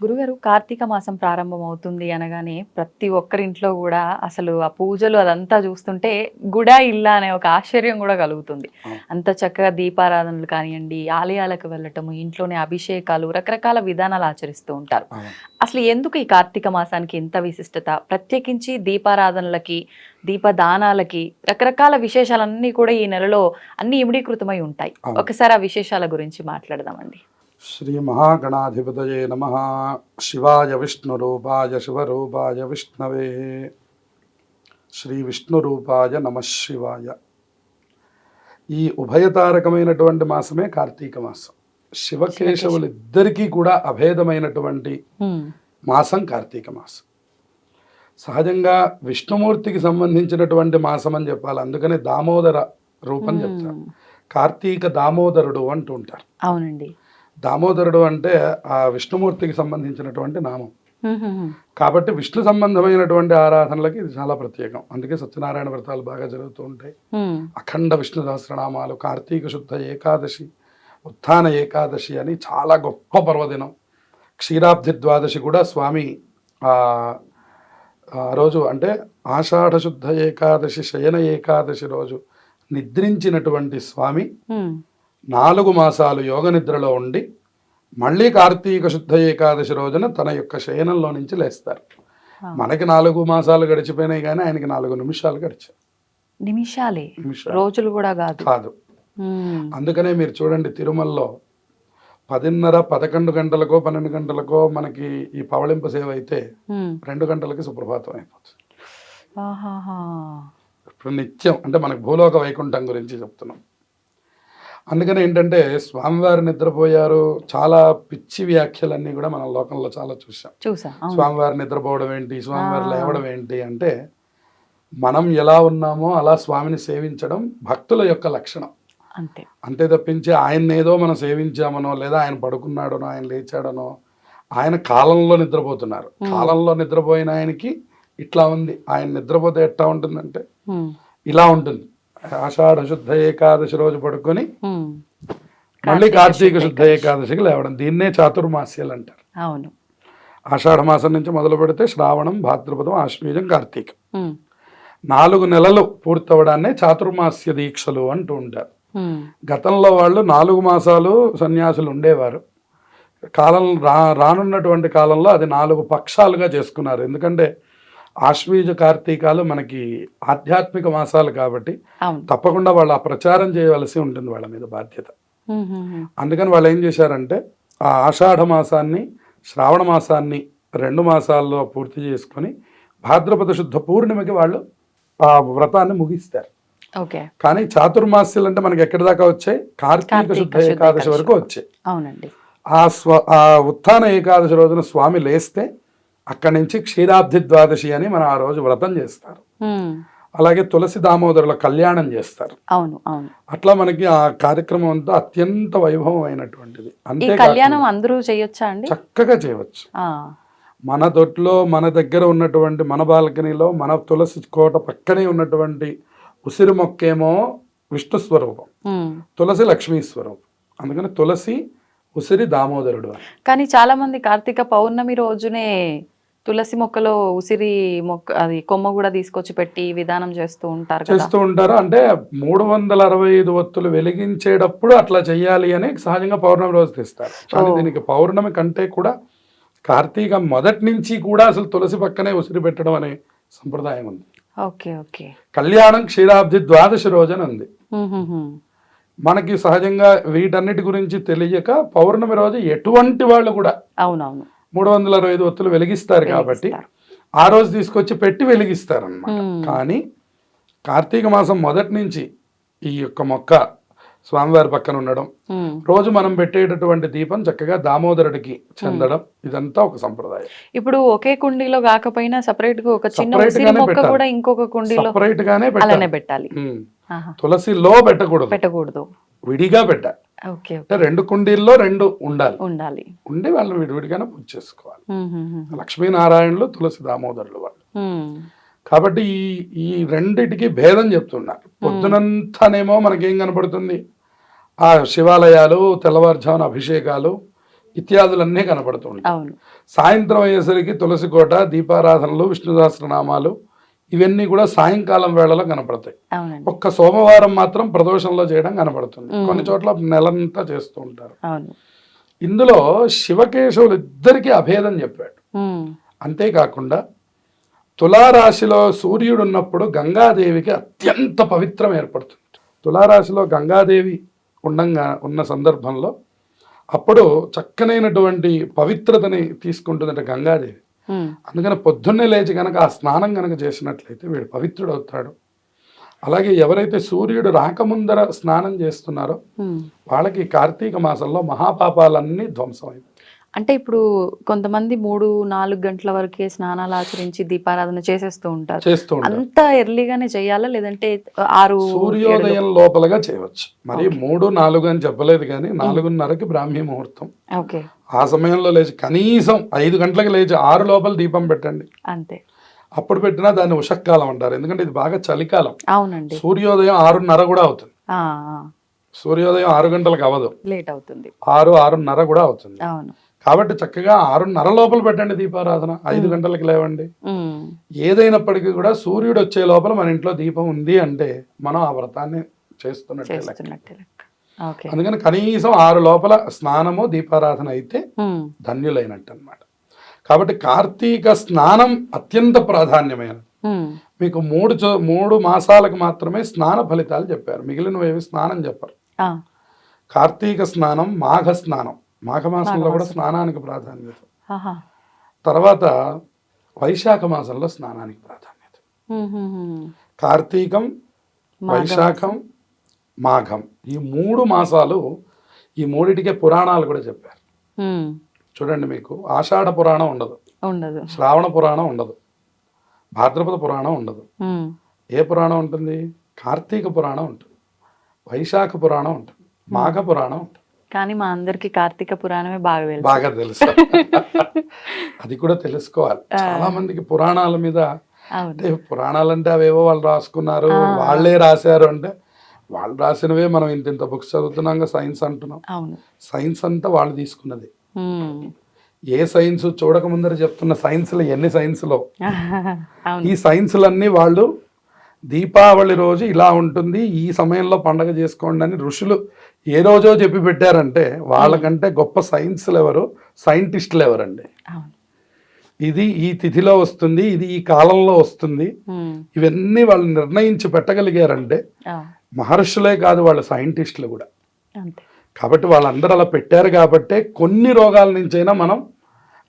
గురుగారు కార్తీక మాసం ప్రారంభం అవుతుంది అనగానే ప్రతి ఒక్కరింట్లో కూడా అసలు ఆ పూజలు అదంతా చూస్తుంటే గుడా ఇల్లా అనే ఒక ఆశ్చర్యం కూడా కలుగుతుంది. అంత చక్కగా దీపారాధనలు కానివ్వండి ఆలయాలకు వెళ్ళటము ఇంట్లోనే అభిషేకాలు రకరకాల విధానాలు ఆచరిస్తూ ఉంటారు. అసలు ఎందుకు ఈ కార్తీక మాసానికి ఇంత విశిష్టత ప్రత్యేకించి దీపారాధనలకి దీపదానాలకి రకరకాల విశేషాలన్నీ కూడా ఈ నెలలో అన్ని ఇమిడీకృతమై ఉంటాయి. ఒకసారి ఆ విశేషాల గురించి మాట్లాడదామండి శ్రీ మహాగణాధిపతయే నమ. శివాయ విష్ణురూపాయ శివరూపాయ విష్ణవే. శ్రీ విష్ణురూపాయ నమ శివాయ. ఈ ఉభయతారకమైనటువంటి మాసమే కార్తీక మాసం. శివకేశవులిద్దరికీ కూడా అభేదమైనటువంటి మాసం కార్తీక మాసం. సహజంగా విష్ణుమూర్తికి సంబంధించినటువంటి మాసం అని చెప్పాలి. అందుకనే దామోదర రూపం చెప్తారు. కార్తీక దామోదరుడు అంటూ ఉంటారు. అవునండి. దామోదరుడు అంటే ఆ విష్ణుమూర్తికి సంబంధించినటువంటి నామం. కాబట్టి విష్ణు సంబంధమైనటువంటి ఆరాధనలకి ఇది చాలా ప్రత్యేకం. అందుకే సత్యనారాయణ వ్రతాలు బాగా జరుగుతూ ఉంటాయి. అఖండ విష్ణు సహస్రనామాలు కార్తీక శుద్ధ ఏకాదశి ఉత్థాన ఏకాదశి అని చాలా గొప్ప పర్వదినం. క్షీరాబ్ది ద్వాదశి కూడా స్వామి రోజు అంటే ఆషాఢ శుద్ధ ఏకాదశి శయన ఏకాదశి రోజు నిద్రించినటువంటి స్వామి. నాలుగు మాసాలు యోగ నిద్రలో ఉండి మళ్ళీ కార్తీక శుద్ధ ఏకాదశి రోజున తన యొక్క శయనంలో నుంచి లేస్తారు. మనకి నాలుగు మాసాలు గడిచిపోయినాయి కానీ ఆయనకి నాలుగు నిమిషాలు గడిచాయి. నిమిషాలే? రోజులు కూడా కాదు. కాదు. అందుకనే మీరు చూడండి తిరుమలలో పదిన్నర పదకొండు గంటలకో పన్నెండు గంటలకో మనకి ఈ పవళింపు సేవ అయితే రెండు గంటలకి సుప్రభాతం అయిపోతుంది. ఇప్పుడు నిత్యం అంటే మనకు భూలోక వైకుంఠం గురించి చెప్తున్నాం. అందుకని ఏంటంటే స్వామివారు నిద్రపోయారు. చాలా పిచ్చి వ్యాఖ్యలన్నీ కూడా మన లోకంలో చాలా చూసాం. చూసా. స్వామివారు నిద్రపోవడం ఏంటి? స్వామివారు. లేవడం ఏంటి అంటే మనం ఎలా ఉన్నామో అలా స్వామిని సేవించడం భక్తుల యొక్క లక్షణం. అంతే. అంతే తప్పించి ఆయన ఏదో మనం సేవించామనో లేదా ఆయన పడుకున్నాడనో ఆయన లేచాడనో ఆయన కాలంలో నిద్రపోతున్నారు. కాలంలో నిద్రపోయిన ఆయనకి ఇట్లా ఉంది. ఆయన నిద్రపోతే ఎట్లా ఉంటుందంటే? ఇలా ఉంటుంది. ఆషాఢ శుద్ధ ఏకాదశి రోజు పడుకొని. మళ్ళీ కార్తీక శుద్ధ ఏకాదశికి లేవడం. దీన్నే చాతుర్మాస్యాలు అంటారు. అవును. ఆషాఢ మాసం నుంచి మొదలు పెడితే శ్రావణం భాద్రపదం ఆశ్వీజం కార్తీకం. నాలుగు నెలలు పూర్తవడాన్నే చాతుర్మాస్య దీక్షలు అంటూ ఉంటారు. గతంలో వాళ్ళు నాలుగు మాసాలు సన్యాసులు ఉండేవారు. కాలం రా రానున్నటువంటి కాలంలో అది నాలుగు పక్షాలుగా చేసుకున్నారు. ఎందుకంటే ఆశ్వీజ కార్తీకాలు మనకి ఆధ్యాత్మిక మాసాలు కాబట్టి తప్పకుండా వాళ్ళు ఆ ప్రచారం చేయవలసి ఉంటుంది వాళ్ళ మీద బాధ్యత. అందుకని వాళ్ళు ఏం చేశారంటే ఆ ఆషాఢ మాసాన్ని శ్రావణ మాసాన్ని రెండు మాసాల్లో పూర్తి చేసుకొని భాద్రపద శుద్ధ పూర్ణిమకి వాళ్ళు ఆ వ్రతాన్ని ముగిస్తారు. కానీ చాతుర్మాస్యాలు అంటే మనకి ఎక్కడి దాకా వచ్చాయి? కార్తీక శుద్ధ ఏకాదశి వరకు వరకు. వచ్చాయి. అవునండి. ఆ స్వ ఆ ఉత్థాన ఏకాదశి రోజున స్వామి లేస్తే అక్కడి నుంచి క్షీరాబ్ది ద్వాదశి అని మనం ఆ రోజు వ్రతం చేస్తారు. అలాగే తులసి దామోదరుల కళ్యాణం చేస్తారు. అవును అవును. అట్లా మనకి ఆ కార్యక్రమం అంతా అత్యంత వైభవమైనటువంటిది. ఈ అంతే కళ్యాణం అందరూ చేయొచ్చా అండి? చక్కగా చేయవచ్చు. మన దొడ్లో మన దగ్గర ఉన్నటువంటి మన బాల్కనీలో మన తులసి కోట పక్కనే ఉన్నటువంటి ఉసిరి మొక్కేమో విష్ణు స్వరూపం. తులసి లక్ష్మీ స్వరూపం. అందుకని తులసి ఉసిరి దామోదరుడు కానీ చాలా మంది కార్తీక పౌర్ణమి రోజునే తులసి మొక్కలో ఉసిరి మొక్క అది కొమ్మ కూడా తీసుకొచ్చి పెట్టి విధానం చేస్తూ ఉంటారు చేస్తూ ఉంటారు. అంటే మూడు వందల అరవై ఐదు ఒత్తులు వెలిగించేటప్పుడు అట్లా చెయ్యాలి అని సహజంగా పౌర్ణమి రోజు తెస్తారు. కానీ. దీనికి పౌర్ణమి కంటే కూడా కార్తీక మొదటి నుంచి కూడా అసలు తులసి పక్కనే ఉసిరి పెట్టడం అనే సంప్రదాయం ఉంది. Okay okay. కళ్యాణం క్షీరాబ్ది ద్వాదశి రోజున ఉంది. మనకి సహజంగా వీటన్నిటి గురించి తెలియక పౌర్ణమి రోజు ఎటువంటి వాళ్ళు కూడా అవునవును. మూడు వందల అరవై ఐదు ఒత్తులు వెలిగిస్తారు కాబట్టి. ఆ రోజు తీసుకొచ్చి పెట్టి వెలిగిస్తారు అనమాట మ్మ్. కానీ కార్తీక మాసం మొదటి నుంచి ఈ యొక్క మొక్క స్వామివారి పక్కన ఉండడం. రోజు మనం పెట్టేటటువంటి దీపం చక్కగా దామోదరుడికి చెందడం ఇదంతా ఒక సంప్రదాయం ఇప్పుడు ఒకే కుండీలో కాకపోయినా సపరేట్గా ఒక చిన్న మొక్క. కూడా ఇంకొక కుండీలో సపరేట్ గానే పెట్టాలి. తులసిలో పెట్టకూడదు పెట్టకూడదు విడిగా పెట్టాలి అంటే రెండు కుండీల్లో రెండు ఉండాలి. ఉండాలి. ఉండి వాళ్ళు విడివిడిగానే పూజ చేసుకోవాలి. లక్ష్మీనారాయణులు తులసి దామోదరులు వాళ్ళు. కాబట్టి ఈ ఈ రెండిటికి భేదం చెప్తున్నారు. పొద్దునంతానేమో మనకేం కనపడుతుంది? ఆ శివాలయాలు తెల్లవారుజామున అభిషేకాలు ఇత్యాదులన్నీ కనపడుతుంటాయి సాయంత్రం అయ్యేసరికి తులసి కోట దీపారాధనలు విష్ణు సహస్రనామాలు ఇవన్నీ కూడా సాయంకాలం వేళలో కనపడతాయి. ఒక్క సోమవారం మాత్రం ప్రదోషంలో చేయడం కనపడుతుంది. కొన్ని చోట్ల నెలంతా చేస్తూ ఉంటారు. ఇందులో శివకేశవులు ఇద్దరికీ అభేదం చెప్పాడు. అంతేకాకుండా తులారాశిలో సూర్యుడు ఉన్నప్పుడు గంగాదేవికి అత్యంత పవిత్రం ఏర్పడుతుంది. తులారాశిలో గంగాదేవి ఉండంగా ఉన్న సందర్భంలో అప్పుడు చక్కనైనటువంటి పవిత్రతని తీసుకుంటుందట గంగాదేవి. అందుకని పొద్దున్నే లేచి కనుక ఆ స్నానం కనుక చేసినట్లయితే వీడు పవిత్రుడు అవుతాడు అలాగే ఎవరైతే సూర్యుడు రాకముందర స్నానం చేస్తున్నారో. వాళ్ళకి కార్తీక మాసంలో మహాపాపాలన్నీ ధ్వంసమైంది అంటే ఇప్పుడు కొంతమంది మూడు నాలుగు గంటల వరకే స్నానాలు ఆచరించి దీపారాధన చేసేస్తూ ఉంటారు. అంత ఎర్లీగానే చేయాలా? లేదంటే ఆరు సూర్యోదయం లోపలగా చేయవచ్చు. మరి మూడు నాలుగు అని చెప్పలేదు కానీ నాలుగున్నరకి బ్రాహ్మీ ముహూర్తం. ఓకే. ఆ సమయంలో లేచి కనీసం ఐదు గంటలకు లేచి ఆరు లోపల దీపం పెట్టండి. అంతే. అప్పుడు పెట్టినా దాన్ని ఉషక్కాలం అంటారు. ఎందుకంటే ఇది బాగా చలికాలం. అవునండి. సూర్యోదయం ఆరున్నర కూడా అవుతుంది. సూర్యోదయం ఆరు గంటలకు అవ్వదు. లేట్ అవుతుంది. ఆరు ఆరున్నర కూడా అవుతుంది. అవును. కాబట్టి చక్కగా ఆరున్నర లోపల పెట్టండి దీపారాధన. ఐదు గంటలకు లేవండి. ఏదైనప్పటికీ కూడా సూర్యుడు వచ్చే లోపల మన ఇంట్లో దీపం ఉంది అంటే మనం ఆ వ్రతాన్ని చేస్తున్నట్టే అందుకని కనీసం ఆరు లోపల స్నానము దీపారాధన అయితే ధన్యులైనట్టు అన్నమాట కాబట్టి కార్తీక స్నానం అత్యంత ప్రాధాన్యమైనది. మీకు మూడు చో- మూడు మాసాలకు మాత్రమే స్నాన ఫలితాలు చెప్పారు. మిగిలినవి స్నానం చెప్పరు. కార్తీక స్నానం మాఘ స్నానం. మాఘమాసంలో కూడా స్నానానికి ప్రాధాన్యత. తర్వాత వైశాఖ మాసంలో స్నానానికి ప్రాధాన్యత. కార్తీకం వైశాఖం మాఘం. ఈ మూడు మాసాలు ఈ మూడిటికే పురాణాలు కూడా చెప్పారు. చూడండి మీకు ఆషాఢ పురాణం ఉండదు. ఉండదు. శ్రావణ పురాణం ఉండదు. భాద్రపద పురాణం ఉండదు. ఏ పురాణం ఉంటుంది? కార్తీక పురాణం ఉంటుంది. వైశాఖ పురాణం ఉంటుంది. మాఘ పురాణం ఉంటుంది. కానీ మా అందరికి కార్తీక పురాణమే బాగా తెలుసు. బాగా తెలుసు. అది కూడా తెలుసుకోవాలి. చాలా మందికి పురాణాల మీద అంటే పురాణాలంటే అవేవో వాళ్ళు రాసుకున్నారు వాళ్ళే రాశారు అంటే వాళ్ళు రాసినవే మనం ఇంత ఇంత బుక్స్ చదువుతున్నాం సైన్స్ అంటున్నాం. సైన్స్ అంతా వాళ్ళు తీసుకున్నది. ఏ సైన్స్ చూడక ముందర చెప్తున్న సైన్స్లో ఎన్ని సైన్స్లో? ఈ సైన్స్లన్నీ వాళ్ళు దీపావళి రోజు ఇలా ఉంటుంది ఈ సమయంలో పండగ చేసుకోండి అని ఋషులు ఏ రోజో చెప్పి పెట్టారంటే వాళ్ళకంటే గొప్ప సైన్స్లు ఎవరు సైంటిస్టులు ఎవరండి ఇది ఈ తిథిలో వస్తుంది ఇది ఈ కాలంలో వస్తుంది. ఇవన్నీ వాళ్ళు నిర్ణయించి పెట్టగలిగారంటే మహర్షులే కాదు వాళ్ళ సైంటిస్టులు కూడా. కాబట్టి వాళ్ళందరూ అలా పెట్టారు కాబట్టే కొన్ని రోగాల నుంచైనా మనం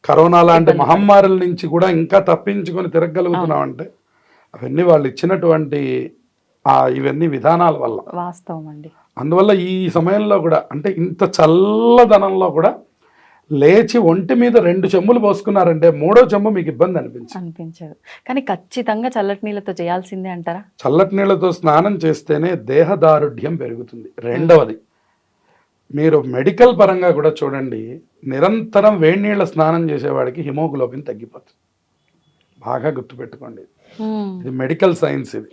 కరోనా లాంటి మహమ్మారుల నుంచి కూడా ఇంకా తప్పించుకొని తిరగలుగుతున్నాం అంటే అవన్నీ వాళ్ళు ఇచ్చినటువంటి ఆ ఇవన్నీ విధానాల వల్ల. వాస్తవం అండి. అందువల్ల ఈ సమయంలో కూడా అంటే ఇంత చల్లదనంలో కూడా లేచి ఒంటి మీద రెండు చెమ్ములు పోసుకున్నారంటే మూడో చెమ్ము మీకు ఇబ్బంది అనిపించింది. అనిపించదు. కానీ ఖచ్చితంగా చల్లటి నీళ్ళతో చేయాల్సిందే అంటారా? చల్లటి నీళ్ళతో స్నానం చేస్తేనే దేహదారుఢ్యం పెరుగుతుంది. రెండవది మీరు మెడికల్ పరంగా కూడా చూడండి నిరంతరం వేడి నీళ్ళ స్నానం చేసేవాడికి హిమోగ్లోబిన్ తగ్గిపోతుంది. బాగా గుర్తుపెట్టుకోండి. ఇది మెడికల్ సైన్స్ ఇది.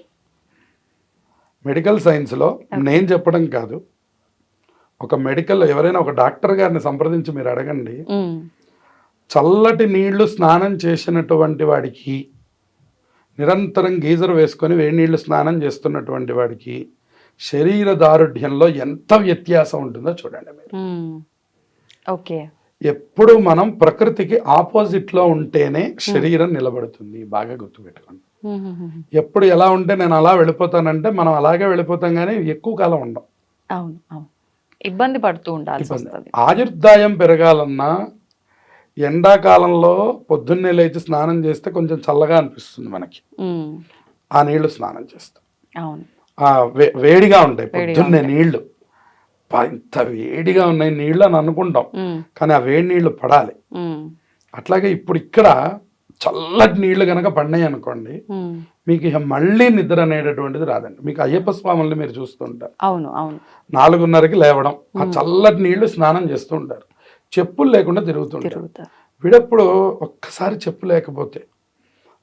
మెడికల్ సైన్స్లో నేను చెప్పడం కాదు. ఒక మెడికల్ ఎవరైనా ఒక డాక్టర్ గారిని సంప్రదించి మీరు అడగండి. చల్లటి నీళ్ళు స్నానం చేసినటువంటి వాడికి నిరంతరం గీజర్ వేసుకొని వేడి నీళ్ళు స్నానం చేస్తున్నటువంటి వాడికి శరీర దారుఢ్యంలో ఎంత వ్యత్యాసం ఉంటుందో చూడండి మీరు. ఓకే. ఎప్పుడు మనం ప్రకృతికి ఆపోజిట్లో ఉంటేనే శరీరం నిలబడుతుంది. బాగా గుర్తుపెట్టుకోండి. ఎప్పుడు ఎలా ఉంటే నేను అలా వెళ్ళిపోతానంటే మనం అలాగే వెళ్ళిపోతాం కానీ ఎక్కువ కాలం ఉండం. అవును అవును. ఇబ్బంది పడుతూ. వస్తుంది. ఆయుర్దాయం పెరగాలన్నా ఎండాకాలంలో పొద్దున్నే లేచి స్నానం చేస్తే కొంచెం చల్లగా అనిపిస్తుంది మనకి. ఆ నీళ్ళు స్నానం చేస్తాం. అవును. వేడిగా ఉంటాయి. పొద్దున్నే నీళ్ళు. ఇంత వేడిగా ఉన్నాయి నీళ్ళు అని అనుకుంటాం. కానీ ఆ వేడి నీళ్ళు పడాలి. అట్లాగే ఇప్పుడు ఇక్కడ చల్లటి నీళ్ళు కనుక పడినాయి అనుకోండి. మీకు ఇక మళ్ళీ నిద్ర అనేటటువంటిది రాదండి. మీకు అయ్యప్ప స్వాముల్ని మీరు చూస్తుంటారు. అవును అవును. నాలుగున్నరకి లేవడం ఆ చల్లటి నీళ్ళు స్నానం చేస్తూ ఉంటారు చెప్పులు లేకుండా తిరుగుతుంటారు. వీడప్పుడు ఒక్కసారి చెప్పు లేకపోతే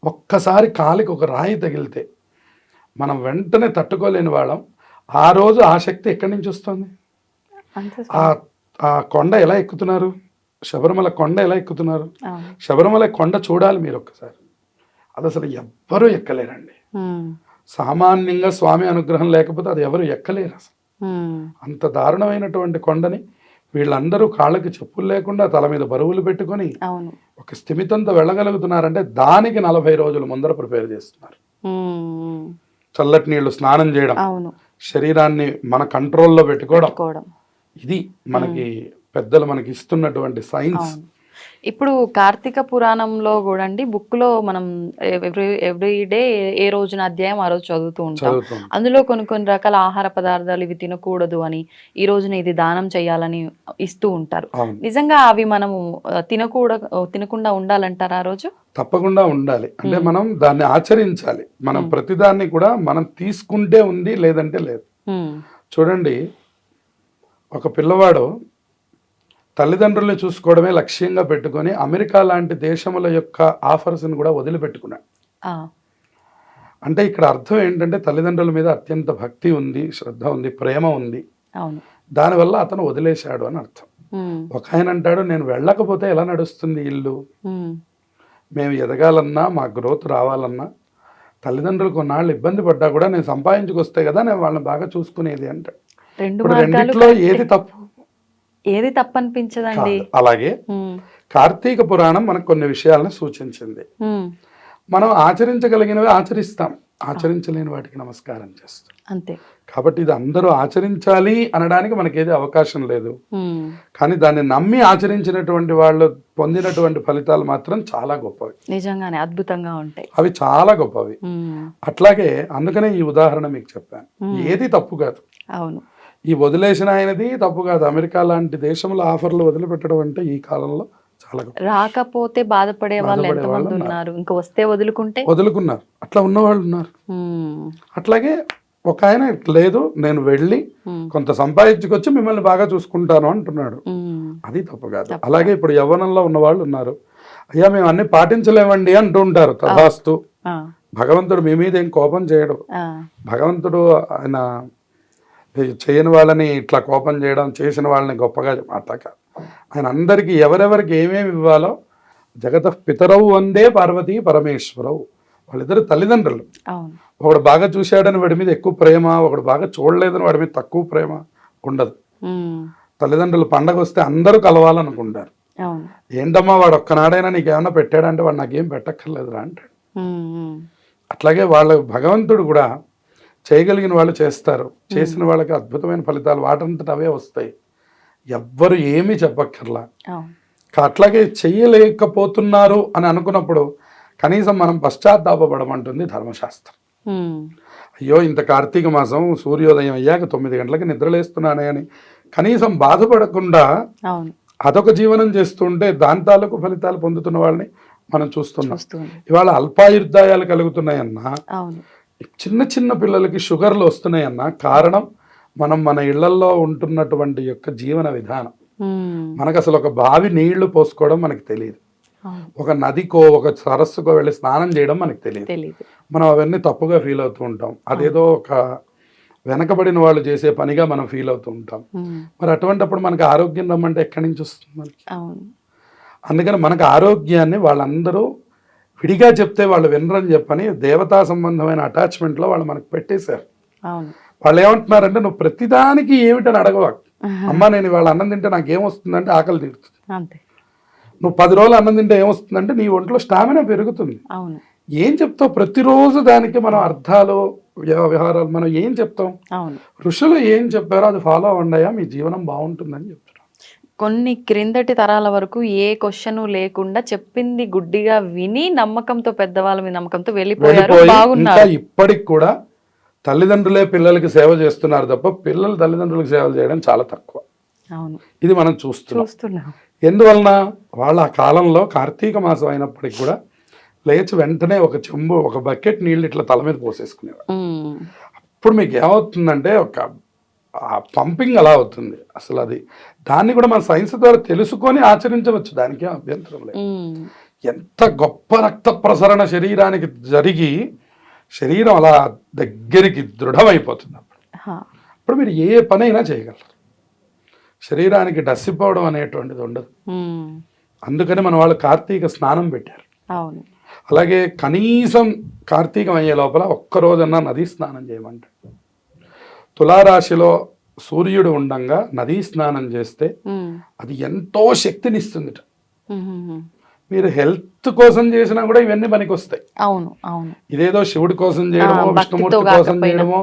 ఒక్కసారి కాలికి ఒక రాయి తగిలితే మనం వెంటనే తట్టుకోలేని వాళ్ళం. ఆ రోజు ఆ శక్తి ఎక్కడి నుంచి వస్తుంది? ఆ కొండ ఎలా ఎక్కుతున్నారు? శబరిమల కొండ ఎలా ఎక్కుతున్నారు? శబరిమల కొండ చూడాలి మీరు ఒక్కసారి. అది అసలు ఎవ్వరూ ఎక్కలేరండి. సామాన్యంగా స్వామి అనుగ్రహం లేకపోతే అది ఎవరు ఎక్కలేరు అసలు. అంత దారుణమైనటువంటి కొండని వీళ్ళందరూ కాళ్ళకి చెప్పులు లేకుండా తల మీద బరువులు పెట్టుకొని ఒక స్థిమితంతో వెళ్ళగలుగుతున్నారంటే దానికి నలభై రోజుల ముందర ప్రిపేర్ చేస్తున్నారు. చల్లటి నీళ్ళు స్నానం చేయడం శరీరాన్ని మన కంట్రోల్లో పెట్టుకోవడం. ఇది మనకి పెద్దలు మనకి ఇస్తున్నటువంటి సైన్స్ ఇప్పుడు కార్తీక పురాణంలో కూడా అండి బుక్లో మనం ఎవ్రీ ఎవ్రీ డే ఏ రోజున అధ్యాయం ఆ రోజు చదువుతూ ఉంటాం. అందులో కొన్ని కొన్ని రకాల ఆహార పదార్థాలు ఇవి తినకూడదు అని ఈ రోజున ఇది దానం చేయాలని ఇస్తూ ఉంటారు. నిజంగా అవి మనము తినకూడ తినకుండా ఉండాలంటారా ఆ రోజు? తప్పకుండా ఉండాలి. అంటే మనం దాన్ని ఆచరించాలి. మనం ప్రతిదాన్ని కూడా మనం తీసుకుంటే ఉంది లేదంటే లేదు. చూడండి ఒక పిల్లవాడు తల్లిదండ్రుల్ని చూసుకోవడమే లక్ష్యంగా పెట్టుకొని అమెరికా లాంటి దేశముల యొక్క ఆఫర్స్ని కూడా వదిలిపెట్టుకున్నాడు. అంటే ఇక్కడ అర్థం ఏంటంటే తల్లిదండ్రుల మీద అత్యంత భక్తి ఉంది శ్రద్ధ ఉంది ప్రేమ ఉంది. దానివల్ల అతను వదిలేశాడు అని అర్థం. ఒక ఆయన అంటాడు నేను వెళ్ళకపోతే ఎలా నడుస్తుంది ఇల్లు. మేము ఎదగాలన్నా మా గ్రోత్ రావాలన్నా తల్లిదండ్రులు కొన్నాళ్ళు ఇబ్బంది పడ్డా కూడా నేను సంపాదించుకొస్తే కదా నేను వాళ్ళని బాగా చూసుకునేది అంటాడు. ఇప్పుడు రెండిట్లో ఏది తప్పు? ఏది తప్పనిపించదండి. అలాగే. కార్తీక పురాణం మనకు కొన్ని విషయాలను సూచించింది. మనం ఆచరించగలిగినవి ఆచరిస్తాం. ఆచరించలేని వాటికి నమస్కారం చేస్తాం. అంతే. కాబట్టి ఇది అందరూ ఆచరించాలి అనడానికి మనకేది అవకాశం లేదు. కానీ దాన్ని నమ్మి ఆచరించినటువంటి వాళ్ళు పొందినటువంటి ఫలితాలు మాత్రం చాలా గొప్పవి. నిజంగానే అద్భుతంగా ఉంటాయి. అవి చాలా గొప్పవి. అట్లాగే అందుకనే ఈ ఉదాహరణ మీకు చెప్పాను. ఏది తప్పు కాదు. అవును. ఈ వదిలేసిన ఆయనది తప్పు కాదు. అమెరికా లాంటి దేశంలో ఆఫర్లు వదిలిపెట్టడం అంటే ఈ కాలంలో చాలా రాకపోతే బాధపడే వాళ్ళు ఎంతమంది వాళ్ళు ఉన్నారు? ఇంకా వస్తే వదులుకుంటే? వదులుకున్నారు. అట్లా ఉన్నవాళ్ళు ఉన్నారు. ఉమ్. అట్లాగే ఒక ఆయన లేదు నేను వెళ్ళి. కొంత సంపాదించుకొచ్చి మిమ్మల్ని బాగా చూసుకుంటాను అంటున్నాడు. అది తప్పు కాదు. అలాగే ఇప్పుడు యవ్వనంలో ఉన్న వాళ్ళు ఉన్నారు. అయ్యా మేము అన్ని పాటించలేమండి అంటూ ఉంటారు తథాస్తు. భగవంతుడు మీ మీద ఏం కోపం చేయడు. భగవంతుడు ఆయన చేయని వాళ్ళని ఇట్లా కోపం చేయడం చేసిన వాళ్ళని గొప్పగా అట్లా కాదు ఆయన అందరికీ ఎవరెవరికి ఏమేమి ఇవ్వాలో జగత పితరవు వందే పార్వతీ పరమేశ్వరవు. వాళ్ళిద్దరు తల్లిదండ్రులు. ఒకడు బాగా చూశాడని వాడి మీద ఎక్కువ ప్రేమ ఒకడు బాగా చూడలేదని వాడి మీద తక్కువ ప్రేమ ఉండదు. తల్లిదండ్రులు పండగ వస్తే అందరూ కలవాలనుకుంటారు. ఏంటమ్మా వాడు ఒక్కనాడైనా నీకేమన్నా పెట్టాడంటే వాడు నాకేం పెట్టక్కర్లేదురా అంటాడు. అట్లాగే వాళ్ళ భగవంతుడు కూడా చేయగలిగిన వాళ్ళు చేస్తారు. చేసిన వాళ్ళకి అద్భుతమైన ఫలితాలు వాటంతట అవే వస్తాయి. ఎవ్వరు ఏమీ చెప్పక్కర్లా. అట్లాగే చెయ్యలేకపోతున్నారు అని అనుకున్నప్పుడు కనీసం మనం పశ్చాత్తాపడమంటుంది ధర్మశాస్త్రం. అయ్యో ఇంత కార్తీక మాసం సూర్యోదయం అయ్యాక తొమ్మిది గంటలకి నిద్రలేస్తున్నానే అని కనీసం బాధపడకుండా అదొక జీవనం చేస్తుంటే దాని తాలూకు ఫలితాలు పొందుతున్న వాళ్ళని మనం చూస్తున్నాం. ఇవాళ అల్పాయుర్దాయాలు కలుగుతున్నాయన్నా చిన్న చిన్న పిల్లలకి షుగర్లు వస్తున్నాయన్న కారణం మనం మన ఇళ్ళల్లో ఉంటున్నటువంటి యొక్క జీవన విధానం. మనకు అసలు ఒక బావి నీళ్ళు పోసుకోవడం మనకు తెలియదు ఒక నదికో ఒక సరస్సుకో వెళ్ళి స్నానం చేయడం మనకు తెలియదు మనం అవన్నీ తప్పుగా ఫీల్ అవుతూ ఉంటాం. అదేదో ఒక వెనకబడిన వాళ్ళు చేసే పనిగా మనం ఫీల్ అవుతూ ఉంటాం. మరి అటువంటిప్పుడు మనకి ఆరోగ్యం రమ్మంటే ఎక్కడి నుంచి వస్తుంది మనకి? అందుకని మనకు ఆరోగ్యాన్ని వాళ్ళందరూ విడిగా చెప్తే వాళ్ళు వినరని చెప్పని దేవతా సంబంధమైన అటాచ్మెంట్లో వాళ్ళు మనకు పెట్టేశారు. వాళ్ళు ఏమంటున్నారంటే నువ్వు ప్రతిదానికి ఏమిటని అడగవా? అమ్మ నేను ఇవాళ అన్నం తింటే నాకు ఏమొస్తుందంటే ఆకలి తీరుతుంది. నువ్వు పది రోజులు అన్నం తింటే ఏమొస్తుందంటే నీ ఒంట్లో స్టామినా పెరుగుతుంది. ఏం చెప్తావు? ప్రతిరోజు దానికి మనం అర్థాలు వ్యవ- వ్యవహారాలు మనం ఏం చెప్తాం? ఋషులు ఏం చెప్పారో అది ఫాలో అవ్వండియా మీ జీవనం బాగుంటుందని చెప్తున్నారు కొన్ని క్రిందటి తరాల వరకు ఏ క్వశ్చన్ లేకుండా చెప్పింది గుడ్డిగా విని నమ్మకంతో పెద్దవాళ్ళ మీద నమ్మకంతో వెళ్ళిపోయారు బాగున్నారు. ఇప్పటికి కూడా తల్లిదండ్రులే పిల్లలకి సేవ చేస్తున్నారు తప్ప పిల్లలు తల్లిదండ్రులకు సేవలు చేయడం చాలా తక్కువ. అవును. ఇది మనం చూస్తున్నాం. ఎందువలన వాళ్ళ ఆ కాలంలో కార్తీక మాసం అయినప్పటికి కూడా లేచి వెంటనే ఒక చెంబు ఒక బకెట్ నీళ్ళు ఇట్లా తల మీద పోసేసుకునేవాడు ఉమ్. ఇప్పుడు మీకు ఏమవుతుందంటే ఒక ఆ పంపింగ్ అలా అవుతుంది. అసలు అది దాన్ని కూడా మన సైన్స్ ద్వారా తెలుసుకొని ఆచరించవచ్చు. దానికి అభ్యంతరం లేదు. ఎంత గొప్ప రక్త ప్రసరణ శరీరానికి జరిగి శరీరం అలా దగ్గరికి దృఢమైపోతుంది అప్పుడు. అప్పుడు మీరు ఏ పనైనా చేయగలరు. శరీరానికి డస్సిపోవడం అనేటువంటిది ఉండదు. అందుకని మన వాళ్ళు కార్తీక స్నానం పెట్టారు. అలాగే కనీసం కార్తీకం అయ్యే లోపల ఒక్క రోజన్నా నదీ స్నానం చేయమంటాడు తులారాశిలో సూర్యుడు ఉండంగా నదీ స్నానం చేస్తే. అది ఎంతో శక్తినిస్తుంది. మీరు హెల్త్ కోసం చేసినా కూడా ఇవన్నీ పనికి వస్తాయి అవును అవును ఇదేదో శివుడి కోసం చేయడమో విష్ణుమూర్తి కోసం. చేయడమో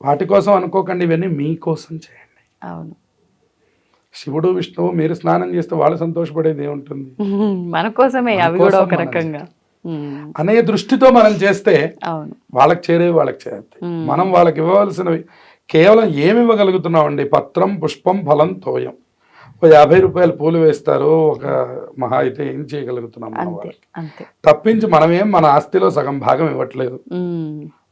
వాటి కోసం అనుకోకండి ఇవన్నీ మీకోసం చేయండి అవును శివుడు విష్ణువు మీరు స్నానం చేస్తే వాళ్ళు సంతోషపడేది ఏముంటుంది. మన కోసమే అవి కూడా ఒక రకంగా. అనే దృష్టితో మనం చేస్తే అవును వాళ్ళకి చేరేవి వాళ్ళకి మ్మ్. మనం వాళ్ళకి ఇవ్వవలసినవి కేవలం ఏమి ఇవ్వగలుగుతున్నామండి పత్రం పుష్పం ఫలం తోయం. ఓ యాభై రూపాయలు పూలు వేస్తారు. ఒక మహా అయితే ఏం చేయగలుగుతున్నాం తప్పించి మనమేం మన ఆస్తిలో సగం భాగం ఇవ్వట్లేదు.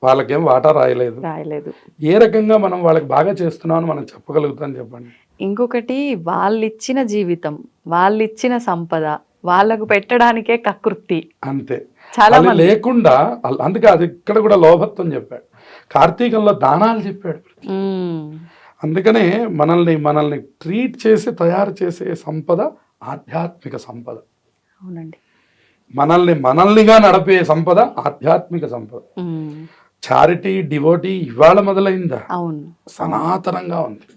వాళ్ళకేం వాటా రాయలేదు. రాయలేదు. ఏ రకంగా మనం వాళ్ళకి బాగా చేస్తున్నామని మనం చెప్పగలుగుతాం చెప్పండి. ఇంకొకటి వాళ్ళిచ్చిన జీవితం వాళ్ళిచ్చిన సంపద వాళ్ళకు పెట్టడానికే కకృతి. అంతే. చాలా లేకుండా అందుకే అది ఇక్కడ కూడా లోభత్వం చెప్పాడు. కార్తీకంలో దానాలు చెప్పాడు. అందుకనే మనల్ని మనల్ని ట్రీట్ చేసి తయారు చేసే సంపద ఆధ్యాత్మిక సంపద. అవునండి. మనల్ని మనల్నిగా నడిపే సంపద ఆధ్యాత్మిక సంపద. చారిటీ డివోటీ ఇవాళ మొదలైందా? అవును. సనాతనంగా ఉంది.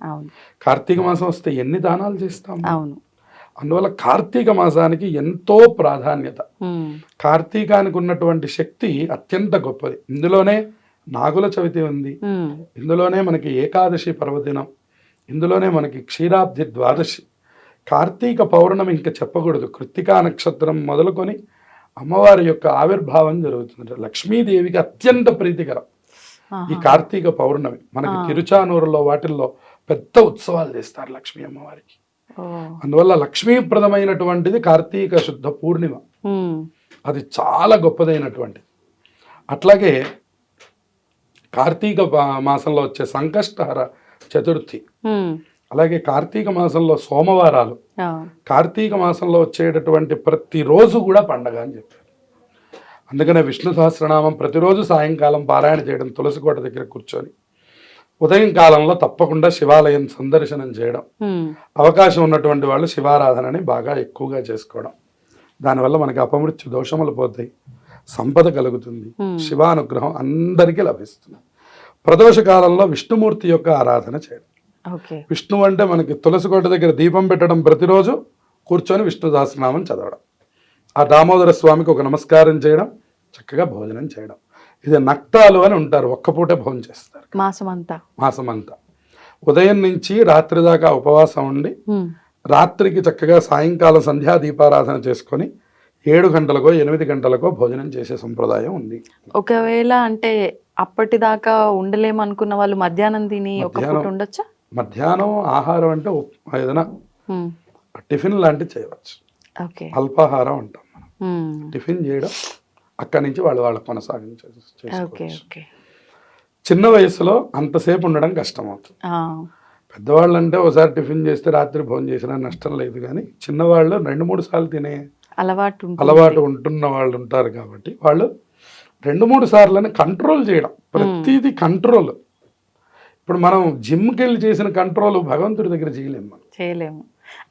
కార్తీక మాసం వస్తే ఎన్ని దానాలు చేస్తాం? అవును. అందువల్ల కార్తీక మాసానికి ఎంతో ప్రాధాన్యత. కార్తీకానికి ఉన్నటువంటి శక్తి అత్యంత గొప్పది ఇందులోనే నాగుల చవితి ఉంది. ఇందులోనే మనకి ఏకాదశి పర్వదినం ఇందులోనే మనకి క్షీరాబ్ది ద్వాదశి కార్తీక పౌర్ణమి ఇంకా చెప్పకూడదు కృత్తికా నక్షత్రం మొదలుకొని అమ్మవారి యొక్క ఆవిర్భావం జరుగుతుంది లక్ష్మీదేవికి అత్యంత ప్రీతికరం ఈ. కార్తీక పౌర్ణమి మనకి. తిరుచానూరులో వాటిల్లో పెద్ద ఉత్సవాలు చేస్తారు లక్ష్మీ అమ్మవారికి. అందువల్ల లక్ష్మీప్రదమైనటువంటిది కార్తీక శుద్ధ పూర్ణిమ. అది చాలా గొప్పదైనటువంటిది అట్లాగే కార్తీక మాసంలో వచ్చే సంకష్టహర చతుర్థి. అలాగే కార్తీక మాసంలో సోమవారాలు. కార్తీక మాసంలో వచ్చేటటువంటి ప్రతిరోజు కూడా పండగ అని చెప్పారు అందుకనే విష్ణు సహస్రనామం ప్రతిరోజు సాయంకాలం పారాయణ చేయడం తులసికోట దగ్గర కూర్చొని ఉదయం కాలంలో తప్పకుండా శివాలయం సందర్శనం చేయడం. అవకాశం ఉన్నటువంటి వాళ్ళు శివారాధనని బాగా ఎక్కువగా చేసుకోవడం. దానివల్ల మనకి అపమృత్యు దోషములు పోతాయి. సంపద కలుగుతుంది. శివానుగ్రహం అందరికీ లభిస్తుంది. ప్రదోష కాలంలో విష్ణుమూర్తి యొక్క ఆరాధన చేయడం. విష్ణు అంటే మనకి తులసి కోట దగ్గర దీపం పెట్టడం ప్రతిరోజు కూర్చొని విష్ణు సహస్రనామం చదవడం. ఆ దామోదర స్వామికి ఒక నమస్కారం చేయడం. చక్కగా భోజనం చేయడం. ఇది నక్తాలు అని ఉంటారు ఒక్క పూటే భోజనం చేస్తారు మాసం అంతా మాసం అంతా ఉదయం నుంచి రాత్రి దాకా ఉపవాసం ఉండి. రాత్రికి చక్కగా సాయంకాలం సంధ్యా దీపారాధన చేసుకొని ఏడు గంటలకో ఎనిమిది గంటలకో భోజనం చేసే సంప్రదాయం ఉంది ఒకవేళ అంటే అప్పటిదాకా ఉండలేమనుకున్న వాళ్ళు మధ్యాహ్నం తిని. ఉండొచ్చా మధ్యాహ్నం ఆహారం అంటే ఏదైనా. టిఫిన్ లాంటివి చేయవచ్చు అల్పాహారం అంటాం మనం. టిఫిన్ చేయడం అక్కడి నుంచి వాళ్ళు వాళ్ళు కొనసాగించే ఓకే చేసుకోవచ్చు. ఓకే చిన్న వయసులో అంతసేపు ఉండడం కష్టం అవుతుంది. పెద్దవాళ్ళు అంటే ఒకసారి టిఫిన్ చేస్తే రాత్రి భోజనం చేసినా నష్టం లేదు కానీ చిన్నవాళ్ళు రెండు మూడు సార్లు తినే అలవాటు. అలవాటు ఉంటున్న వాళ్ళు ఉంటారు కాబట్టి వాళ్ళు రెండు మూడు సార్లని కంట్రోల్ చేయడం. ప్రతిదీ కంట్రోల్. ఇప్పుడు మనం జిమ్కి వెళ్ళి చేసిన కంట్రోల్ భగవంతుడి దగ్గర చేయలేము చేయలేము.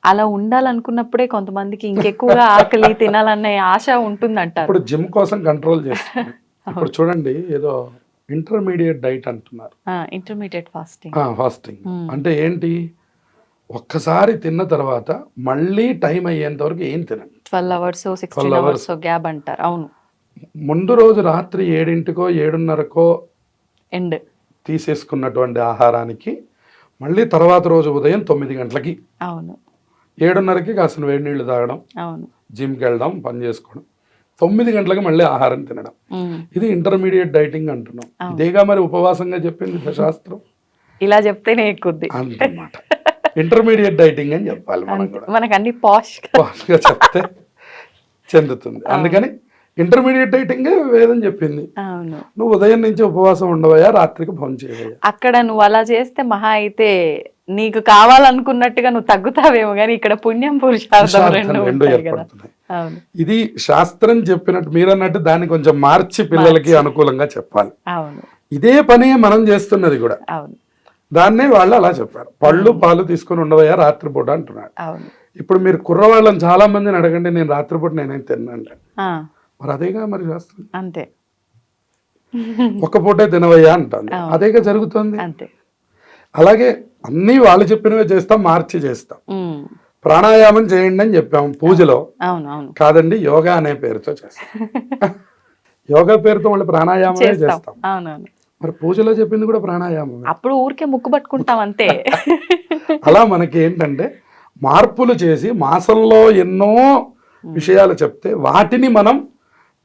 అలా ఉండాలనుకున్నప్పుడే కొంతమందికి ఇంకెక్కువగా ఆకలి తినాలనే ఆశ ఉంటుందంటారు. ఇప్పుడు జిమ్ కోసం కంట్రోల్ చేస్తాం ఇప్పుడు చూడండి ఏదో ఇంటర్మీడియట్ డైట్ అంటున్నారు. Intermediate fasting. ఫాస్టింగ్. అంటే ఏంటి? ఒక్కసారి తిన్న తర్వాత మళ్ళీ టైం అయ్యేంత వరకు ఏం తినండి twelve hours sixteen 12 hours gap అంటారు. అవును. ముందు రోజు రాత్రి ఏడింటికో ఏడున్నరకో ఎండ్. తీసేసుకున్నటువంటి ఆహారానికి మళ్ళీ తర్వాత రోజు ఉదయం తొమ్మిది గంటలకి. అవును. ఏడున్నరకి కాసిన వేడి నీళ్ళు తాగడం జిమ్కి వెళ్ళడం పని చేసుకోవడం. తొమ్మిది గంటలకి మళ్ళీ ఆహారం తినడం. ఇది ఇంటర్మీడియట్ డైటింగ్ అంటున్నాం. ఇదేగా మరి ఉపవాసంగా చెప్పింది శాస్త్రం? ఇలా చెప్తేనే ఎక్కుద్ది. అంతమాట. ఇంటర్మీడియట్ డైటింగ్ అని చెప్పాలి మనం. కూడా. మనకు అన్ని పాష్ పాస్గా చెప్తే చెందుతుంది అందుకని ఇంటర్మీడియట్ డైటింగ్ వేదం చెప్పింది. నువ్వు ఉదయం నుంచి ఉపవాసం ఉండవయ్యా రాత్రికి భోజనం చేయవయ్యా అక్కడ నువ్వు అలా చేస్తే మహా అయితే నీకు కావాలనుకున్నట్టుగా నువ్వు తగ్గుతావేమో కానీ ఇక్కడ పుణ్యం పురుషార్థం రెండు ఏర్పడుతున్నాయి. ఇది శాస్త్రం చెప్పినట్టు మీరన్నట్టు దాన్ని కొంచెం మార్చి పిల్లలకి అనుకూలంగా చెప్పాలి. ఇదే పని మనం చేస్తున్నది కూడా. అవును. దాన్నే వాళ్ళు అలా చెప్పారు. పళ్ళు పాలు తీసుకొని ఉండవయ్యా రాత్రిపూట అంటున్నాడు. ఇప్పుడు మీరు కుర్రవాళ్ళని చాలా మందిని అడగండి నేను రాత్రిపూట నేనేం తిన్నాను మరి అదేగా మరి శాస్త్రం? అంతే. ఒక్క పూటే తినవయ్యా అంటాను. అదేగా జరుగుతుంది? అంతే. అలాగే అన్నీ వాళ్ళు చెప్పినవే చేస్తాం మార్చి చేస్తాం. ప్రాణాయామం చేయండి అని చెప్పాం పూజలో. కాదండి యోగా అనే పేరుతో చేస్తాం. యోగా పేరుతో మళ్ళీ ప్రాణాయామమే చేస్తాం. మరి పూజలో చెప్పింది కూడా ప్రాణాయామం అప్పుడు ఊరికే ముక్కు పట్టుకుంటాం అంతే. అలా మనకి ఏంటంటే మార్పులు చేసి మాసంలో ఎన్నో విషయాలు చెప్తే వాటిని మనం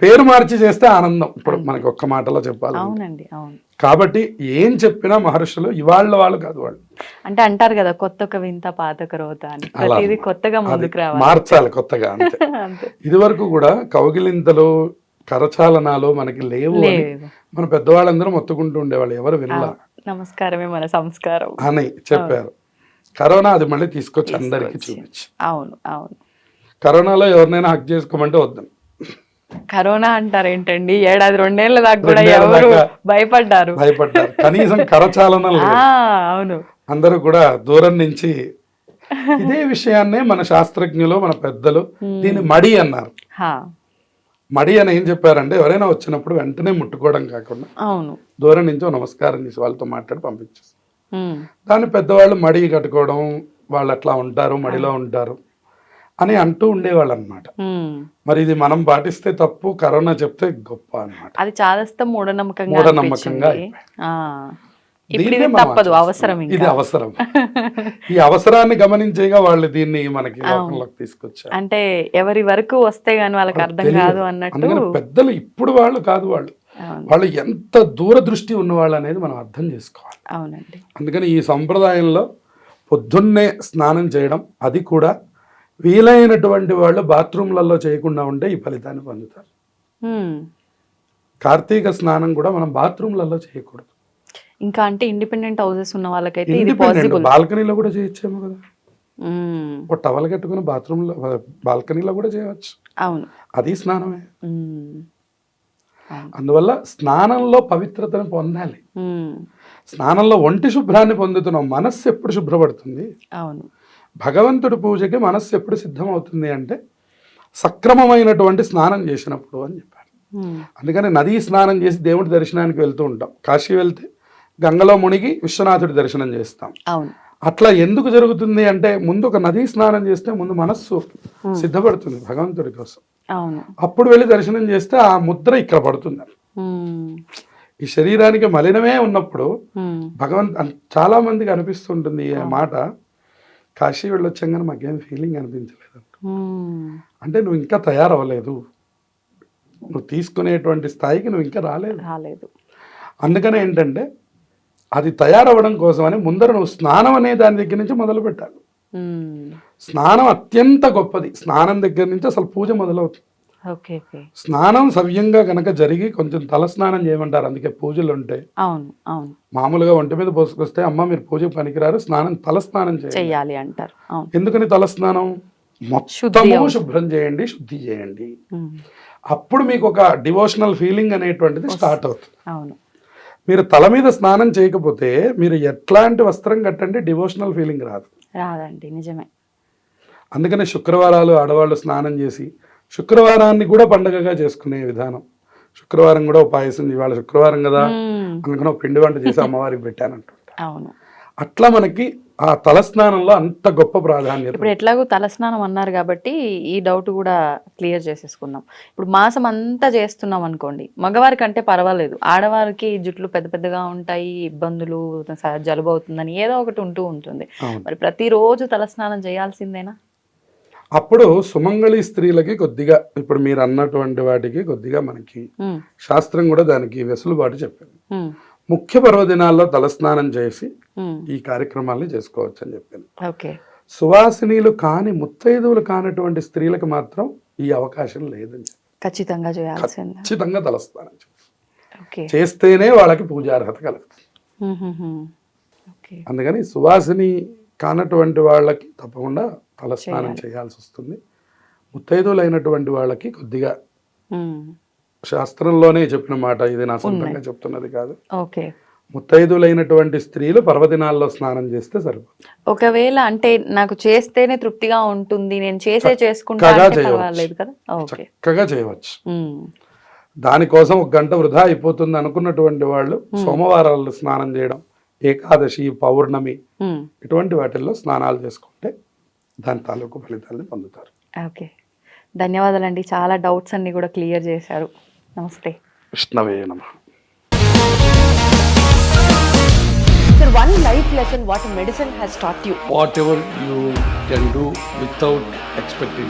పేరు మార్చి చేస్తే ఆనందం. ఇప్పుడు మనకి ఒక్క మాటలో చెప్పాలి అవునండి అవును. కాబట్టి ఏం చెప్పినా మహర్షులు ఇవాళ్ళ వాళ్ళు కాదు వాళ్ళు. అంటే అంటారు కదా కొత్త ఒక వింత పాత ఒక రోత అని. ప్రతిదీ కొత్తగా ముందుకు రావాలి. మార్చాలి కొత్తగా అంతే. ఇది వరకు కూడా కౌగిలింతలు కరచాలనాలు మనకి లేవు మన పెద్దవాళ్ళందరూ మొత్తుకుంటూ ఉండేవాళ్ళు ఎవరు వినలా. నమస్కారమే మన సంస్కారం. అని చెప్పారు. కరోనా అది మళ్ళీ తీసుకొచ్చి అందరికి. చూపించి. అవును అవును. కరోనాలో ఎవరినైనా హక్ చేసుకోమంటే వద్దాం కరోనా అంటారు ఏంటండి ఏడాది రెండేళ్ళ దాకా కూడా ఎవరు భయపడ్డారు? భయపడ్డారు. కనీసం కరచాలనం అవును. అందరూ కూడా దూరం నుంచి ఇదే విషయాన్నే మన శాస్త్రజ్ఞులు మన పెద్దలు దీన్ని మడి అన్నారు. మడి అని ఏం చెప్పారంటే ఎవరైనా వచ్చినప్పుడు వెంటనే ముట్టుకోవడం కాకుండా అవును. దూరం నుంచి నమస్కారం చేసి వాళ్ళతో మాట్లాడి పంపించేస్తారు. దాన్ని పెద్దవాళ్ళు మడి కట్టుకోవడం వాళ్ళు అట్లా ఉంటారు మడిలో ఉంటారు. అని అంటూ ఉండేవాళ్ళు అనమాట. మరి ఇది మనం పాటిస్తే తప్పు కరోనా చెప్తే గొప్ప అన్నమాట. అది చాదస్త మూఢనమ్మకంగా తప్పదు. అవసరం ఇది అవసరం. ఈ అవసరాన్ని గమనించేగా వాళ్ళు దీన్ని మనకి లోకంలోకి తీసుకొచ్చారు. అంటే ఎవరి వరకు వస్తే గాని వాళ్ళకి అర్థం. కాదు అన్నట్టు పెద్దలు ఇప్పుడు వాళ్ళు కాదు వాళ్ళు. వాళ్ళు ఎంత దూరదృష్టి ఉన్నవాళ్ళు అనేది మనం అర్థం చేసుకోవాలి. అవునండి. అందుకని ఈ సంప్రదాయంలో పొద్దున్నే స్నానం చేయడం అది కూడా వీలైనటువంటి వాళ్ళు బాత్రూమ్లలో చేయకుండా ఉంటే ఈ ఫలితాన్ని పొందుతారు. కార్తీక స్నానం కూడా మనం బాత్రూమ్లలో చేయకూడదు. ఇంకా అంటే ఇండిపెండెంట్ హౌసెస్ ఉన్న వాళ్ళకైతే ఇది పాసిబుల్. బాల్కనీలో కూడా చేయొచ్చేమో కదా. ఒక టవల్ కట్టుకుని బాత్రూంలో బాల్కనీలో కూడా చేయవచ్చు. అవును. అది స్నానమే. అందువల్ల స్నానంలో పవిత్రతను పొందాలి. స్నానంలో ఒంటి శుభ్రాన్ని పొందుతున్నాం. మనస్సు ఎప్పుడు శుభ్రపడుతుంది? అవును. భగవంతుడి పూజకి మనస్సు ఎప్పుడు సిద్ధమవుతుంది అంటే సక్రమమైనటువంటి స్నానం చేసినప్పుడు అని చెప్పారు. అందుకని నదీ స్నానం చేసి దేవుడి దర్శనానికి వెళ్తూ ఉంటాం. కాశీ వెళ్తే గంగలో మునిగి విశ్వనాథుడి దర్శనం చేస్తాం. అట్లా ఎందుకు జరుగుతుంది అంటే ముందు ఒక నదీ స్నానం చేస్తే ముందు మనస్సు సిద్ధపడుతుంది భగవంతుడి కోసం. అప్పుడు వెళ్ళి దర్శనం చేస్తే ఆ ముద్ర ఇక్కడ పడుతుంది. ఈ శరీరానికి మలినమే ఉన్నప్పుడు. భగవంత్ చాలా మందికి అనిపిస్తుంటుంది ఈ మాట. కాశీ వెళ్ళొచ్చాగానే మాకేం ఫీలింగ్ అనిపించలేదు. అంటే నువ్వు ఇంకా తయారవ్వలేదు. నువ్వు తీసుకునేటువంటి స్థాయికి నువ్వు ఇంకా రాలేదు. రాలేదు. అందుకనే ఏంటంటే అది తయారవ్వడం కోసమని ముందర నువ్వు స్నానం అనే దాని దగ్గర నుంచి మొదలు పెట్టాలి. స్నానం అత్యంత గొప్పది. స్నానం దగ్గర నుంచి అసలు పూజ మొదలవుతుంది. స్నానం సవ్యంగా కనుక జరిగి కొంచెం తల స్నానం చేయమంటారు. అందుకే పూజలు ఉంటాయి అవును అవును. మామూలుగా ఒంటి మీద పోసుకొస్తే అమ్మ మీరు పూజకు పనికిరారు స్నానం తల స్నానం చెయ్యాలి అంటారు. ఎందుకని తల స్నానం మొత్తము. శుభ్రం చేయండి శుద్ధి చేయండి. అప్పుడు మీకు ఒక డివోషనల్ ఫీలింగ్ అనేటువంటిది స్టార్ట్ అవుతుంది. అవును. మీరు తల మీద స్నానం చేయకపోతే మీరు ఎట్లాంటి వస్త్రం కట్టండి డివోషనల్ ఫీలింగ్ రాదు. రాదండి నిజమే. అందుకనే శుక్రవారాలు ఆడవాళ్ళు స్నానం చేసి శుక్రవారాన్ని కూడా పండగగా చేసుకునే విధానం. శుక్రవారం కూడా పాయసం ఇవాళ శుక్రవారం కదా. అందుకని ఒక పిండి వంట చేసి అమ్మవారికి పెట్టానంటుంటా అవును. అట్లా మనకి ఆ తల స్నానంలో అంత గొప్ప ప్రాధాన్యత ఇప్పుడు ఎట్లాగో తలస్నానం అన్నారు కాబట్టి ఈ డౌట్ కూడా క్లియర్ చేసేసుకుందాం ఇప్పుడు మాసం అంతా చేస్తున్నాం అనుకోండి మగవారికి అంటే పర్వాలేదు. ఆడవారికి జుట్లు పెద్ద పెద్దగా ఉంటాయి ఇబ్బందులు జలుబు అవుతుందని ఏదో ఒకటి ఉంటూ ఉంటుంది. మరి ప్రతిరోజు తలస్నానం చేయాల్సిందేనా? అప్పుడు సుమంగళి స్త్రీలకి కొద్దిగా ఇప్పుడు మీరు అన్నటువంటి వాటికి కొద్దిగా మనకి శాస్త్రం కూడా దానికి వెసులుబాటు చెప్పింది. ముఖ్య పర్వదినాల్లో తలస్నానం చేసి ఈ కార్యక్రమాల్ని చేసుకోవచ్చు అని చెప్పింది సువాసినీలు కాని ముత్తైదువులు కానటువంటి స్త్రీలకు మాత్రం ఈ అవకాశం లేదని ఖచ్చితంగా చేయాల్సిందే. ఖచ్చితంగా తలస్నానం చేస్తేనే వాళ్ళకి పూజార్హత కలుగుతుంది. అందుకని సువాసిని కానటువంటి వాళ్ళకి తప్పకుండా తలస్నానం చేయాల్సి వస్తుంది. ముత్తైదులైనటువంటి వాళ్ళకి కొద్దిగా శాస్త్రంలోనే చెప్పిన మాట ఇది నా సొంతంగా చెప్తున్నది కాదు. ఓకే. ముత్తైదులైనటువంటి స్త్రీలు పర్వదినాల్లో స్నానం చేస్తే సరిపోతుంది. ఒకవేళ అంటే నాకు చేస్తేనే తృప్తిగా ఉంటుంది నేను చేసే చేసుకుంటా చక్కగా చేయవచ్చు. దానికోసం ఒక గంట వృధా అయిపోతుంది అనుకున్నటువంటి వాళ్ళు సోమవారాలు స్నానం చేయడం ఏకాదశి పౌర్ణమి. ఇటువంటి వాటిల్లో స్నానాలు చేసుకుంటే దాని తాలూకు ఫలితాలను పొందుతారు ఓకే ధన్యవాదాలండి చాలా డౌట్స్ అన్ని కూడా క్లియర్ చేశారు నమస్తే విష్ణవే నమ Sir, one life lesson what medicine has taught you. whatever you can do without expecting.